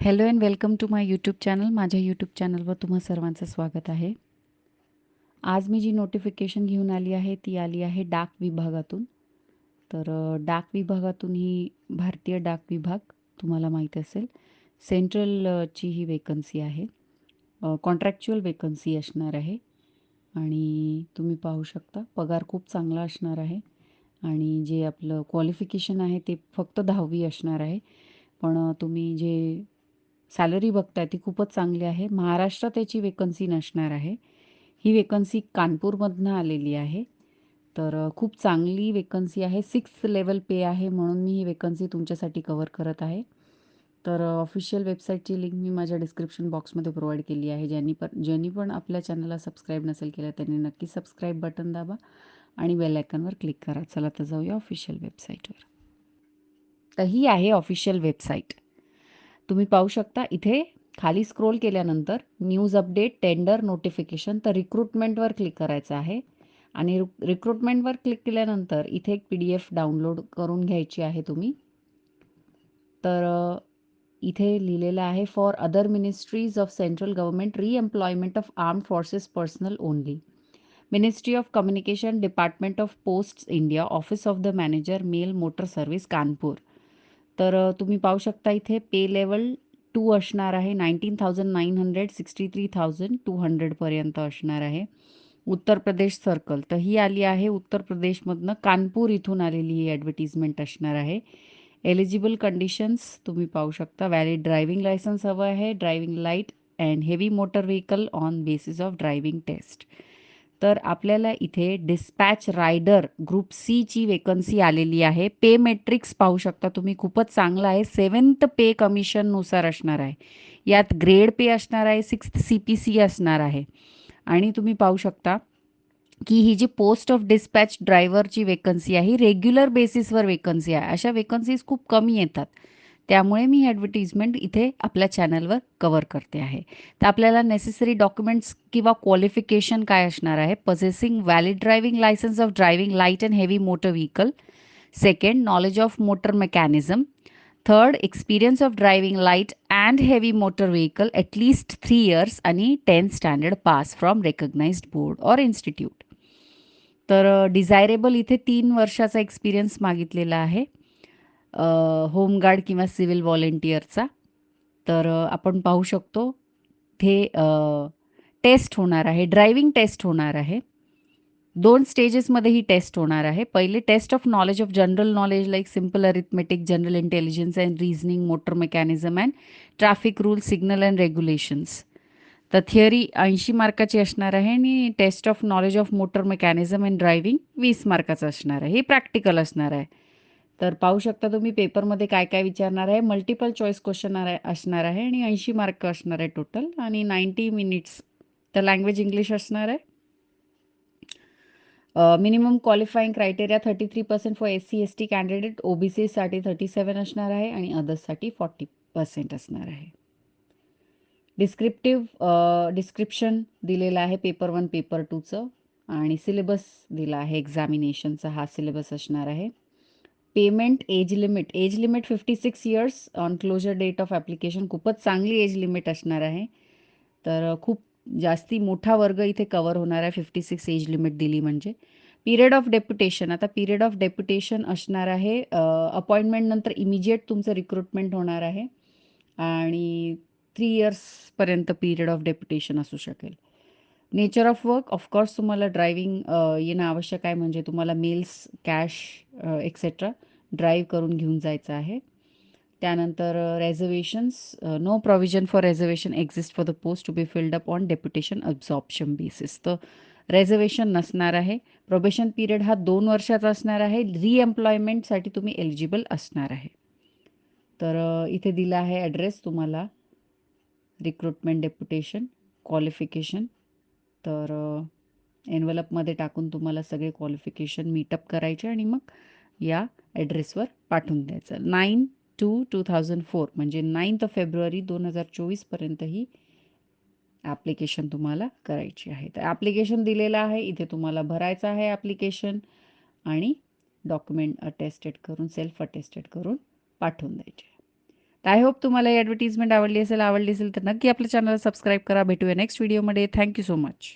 Hello and welcome to my YouTube channel माझ्या YouTube चॅनलवर तुम्हा सर्वांचं स्वागत आहे. आज मी जी नोटिफिकेशन घेऊन आली आहे ती आली आहे डाक विभागातून. तर डाक विभागातून ही भारतीय डाक विभाग तुम्हाला माहीत असेल. सेंट्रलची ही वेकन्सी आहे. कॉन्ट्रॅक्च्युअल वेकन्सी असणार आहे. आणि तुम्ही पाहू शकता पगार खूप चांगला असणार आहे. आणि जे आपलं क्वालिफिकेशन आहे ते फक्त दहावी असणार आहे. पण तुम्ही जे सॅलरी बघताय ती खूपच चांगली आहे. महाराष्ट्रात याची वेकन्सी नसणार आहे. ही वेकन्सी कानपूरमधनं आलेली आहे. तर खूप चांगली वेकन्सी आहे. सिक्स लेवल पे आहे म्हणून मी ही वेकन्सी तुमच्यासाठी कवर करत आहे. तर ऑफिशियल वेबसाईटची लिंक मी माझ्या डिस्क्रिप्शन बॉक्समध्ये प्रोव्हाइड केली आहे. ज्यांनी पण ज्यांनी पण आपल्या चॅनलला सबस्क्राईब नसेल केलं त्यांनी नक्की सबस्क्राईब बटन दाबा आणि बेल आयकनवर क्लिक करा. चला तर जाऊया ऑफिशियल वेबसाईटवर तर ही आहे ऑफिशियल वेबसाईट तुम्ही पाहू शकता इथे खाली स्क्रोल केल्यानंतर न्यूज अपडेट टेंडर नोटिफिकेशन तर रिक्रुटमेंटवर क्लिक करायचं आहे. आणि रिक्रुटमेंटवर क्लिक केल्यानंतर इथे एक पी डी एफ डाउनलोड करून घ्यायची आहे तुम्ही. तर इथे लिहिलेलं आहे for other ministries of central government reemployment of armed forces personnel only ministry of communication department of posts India office of the manager mail motor service Kanpur तर तुम्ही पाहू शकता इथे पे लेवल टू असणार आहे. Nineteen thousand nine hundred sixty three thousand two हंड्रेडपर्यंत असणार आहे. Uttar Pradesh circle. तर ही आली आहे. उत्तर प्रदेशमधनं कानपूर इथून आलेली ही ॲडव्हर्टिजमेंट असणार आहे. एलिजिबल कंडिशन्स तुम्ही पाहू शकता. व्हॅलिड ड्रायव्हिंग लायसन्स हवं आहे. Driving light and heavy motor vehicle on basis of driving test तर आपल्याला इथे डिस्पॅच रायडर ग्रुप सीची वेकन्सी आलेली आहे. पे मेट्रिक्स पाहू शकता तुम्ही खूपच चांगलं आहे. सेवन्थ पे कमिशननुसार असणार आहे. यात ग्रेड पे असणार आहे सिक्स्थ सी पी सी असणार आहे. आणि तुम्ही पाहू शकता की ही जी पोस्ट ऑफ डिस्पॅच ड्रायव्हरची वेकन्सी आहे ही रेग्युलर बेसिसवर वेकन्सी आहे. अशा वेकन्सीज खूप कमी येतात. त्यामुळे मी ॲडव्हर्टिजमेंट इथे आपल्या चॅनलवर कवर करते आहे. तर आपल्याला नेसेसरी डॉक्युमेंट्स किंवा क्वालिफिकेशन काय असणार आहे? Possessing valid driving licence of driving light and heavy motor vehicle second knowledge of motor mechanism third experience of driving light and heavy motor vehicle at least three years आणि tenth standard pass from recognised board or institute तर desirable इथे तीन वर्षाचा experience मागितलेला आहे. Home guard किंवा civil व्हॉलेंटिअरचा तर आपण पाहू शकतो ते टेस्ट होणार आहे ड्रायव्हिंग टेस्ट होणार आहे. दोन स्टेजेसमध्ये ही टेस्ट होणार आहे. पहिले test of knowledge of general knowledge like simple arithmetic general intelligence and reasoning motor mechanism and traffic rule signal and regulations. तर थिअरी ऐंशी मार्काची असणार आहे आणि test of knowledge of motor mechanism and driving वीस मार्काचं असणार आहे. हे प्रॅक्टिकल असणार आहे. तर पाहू शकता तुम्ही पेपरमध्ये काय काय विचारणार आहे. मल्टिपल चॉईस क्वेश्चन असणार आहे आणि ऐंशी मार्क असणार आहे टोटल आणि नाईन्टी मिनिट्स. तर लँग्वेज इंग्लिश असणार आहे. Minimum qualifying criteria thirty three percent for S C S T candidate. O B thirty seven असणार आहे आणि अदर्ससाठी फॉर्टी पर्सेंट असणार आहे. डिस्क्रिप्टिव्ह डिस्क्रिप्शन दिलेलं आहे पेपर वन पेपर टूचं आणि सिलेबस दिला आहे एक्झामिनेशनचा हा सिलेबस असणार आहे. Payment age limit age limit fifty six years on closure date of application खूपच चांगली एज लिमिट असणार आहे. तर खूप जास्ती मोठा वर्ग इथे कवर होणार आहे फिफ्टी सिक्स एज लिमिट दिली म्हणजे. पिरियड ऑफ डेप्युटेशन आता पिरियड ऑफ डेप्युटेशन असणार आहे. अपॉइंटमेंटनंतर इमिजिएट तुमचं रिक्रुटमेंट होणार आहे. आणि थ्री इयर्सपर्यंत पिरियड ऑफ डेप्युटेशन असू शकेल. Nature of work of course तुम्हाला ड्रायव्हिंग येणं आवश्यक आहे. म्हणजे तुम्हाला मेल्स कॅश एक्सेट्रा ड्राईव्ह करून घेऊन जायचं आहे. त्यानंतर reservations no provision for reservation exist for the post to be filled up on deputation absorption basis तर रेझर्वेशन नसणार आहे. प्रोबेशन पिरियड हा दोन वर्षाचा असणार आहे. रिएम्प्लॉयमेंटसाठी तुम्ही एलिजिबल असणार आहे. तर इथे दिला आहे ॲड्रेस तुम्हाला. रिक्रुटमेंट डेप्युटेशन क्वालिफिकेशन तर एनवलपमध्ये टाकून तुम्हाला सगळे क्वालिफिकेशन मीटअप करायचे आणि मग या ॲड्रेसवर पाठवून द्यायचं. Nine two two thousand four म्हणजे नाईन्थ फेब्रुवारी दोन हजार चोवीसपर्यंत ही ॲप्लिकेशन तुम्हाला करायची आहे. तर ॲप्लिकेशन दिलेलं आहे इथे तुम्हाला भरायचं आहे ॲप्लिकेशन आणि डॉक्युमेंट अटेस्टेड करून सेल्फ अटेस्टेड करून पाठवून द्यायचे. आय होप तुम्हाला ही ॲडव्हर्टिजमेंट आवडली असेल आवडली असेल तर नक्की आपल्या चॅनलला सबस्क्राईब करा. भेटूया नेक्स्ट व्हिडिओमध्ये थँक्यू सो मच